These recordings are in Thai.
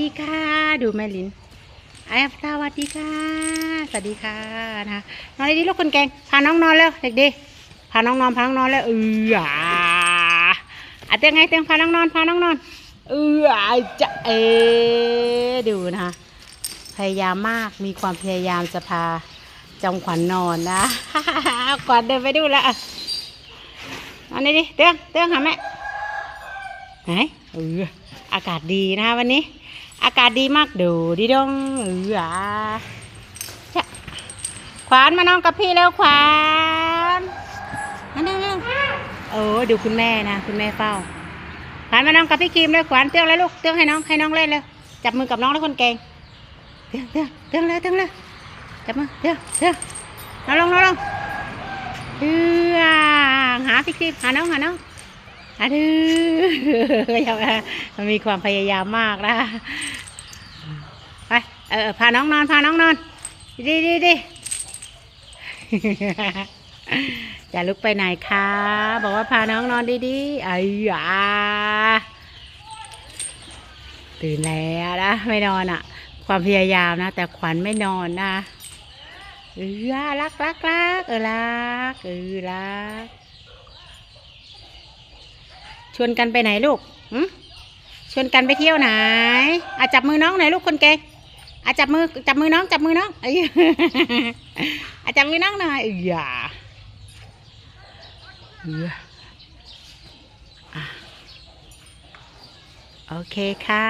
ดีค่ะ ดูแม่ลินไอ้สวัสดีค่ะ สวัสดีค่ะนะคะนอนดีลูกคนเก่งพาน้องนอนแล้วเด็กดีพาน้องนอนพาน้องนอนแล้วเอออะอะเตียงไงเตียงพาน้องนอนพาน้องนอนเอออะจะเอดูนะคะพยายามมากมีความพยายามจะพาจงขวัญนอนนะขวัญเดินไปดูแล้วอะนอนดีเตียงเตียงหาแม่ไหนเอออากาศดีนะคะวันนี้ อากาศดีมากดูดิดงเอออะจะขวานมานอนกับพี่แล้วขวานมาเร็วเร็วโอ้ดูคุณแม่นะคุณแม่เฝ้าขวานมานอนกับพี่ครีมเลยขวานเตี้ยงเลยลูกเตี้ยงให้น้องให้น้องเล่นเลยจับมือกับน้องแล้วคนเก่งเตี้ยงเตี้ยงเตี้ยงเลยเตี้ยงเลยจับมือเตี้ยงเตี้ยงนอนลงนอนลงเตี้ยหาพี่ครีมหาน้องหาน้อง อะดื้อมันมีความพยายามมากนะไปเออพาน้องนอนพาน้องนอนดีดีดีจะลุกไปไหนคะบอกว่าพาน้องนอนดีๆไอ้ยาตื่นแล้วนะไม่นอนอะ ความพยายามนะ แต่ขวัญไม่นอนนะเออรักรักรักเออรักเออรัก ชวนกันไปไหนลูกหึชวนกันไปเที่ยวไหนอาจับมือน้องหน่อยลูกคนเก่งอาจับมือจับมือน้องจับมือน้องเอ้ยอาจับมือน้องหน่อยอย่าโอเคค่ะ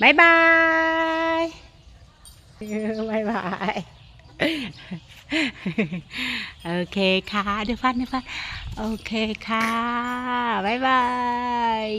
บายบายบายบาย โอเคค่ะ เดี๋ยวฟันเดี๋ยวฟันโอเคค่ะ บ๊ายบาย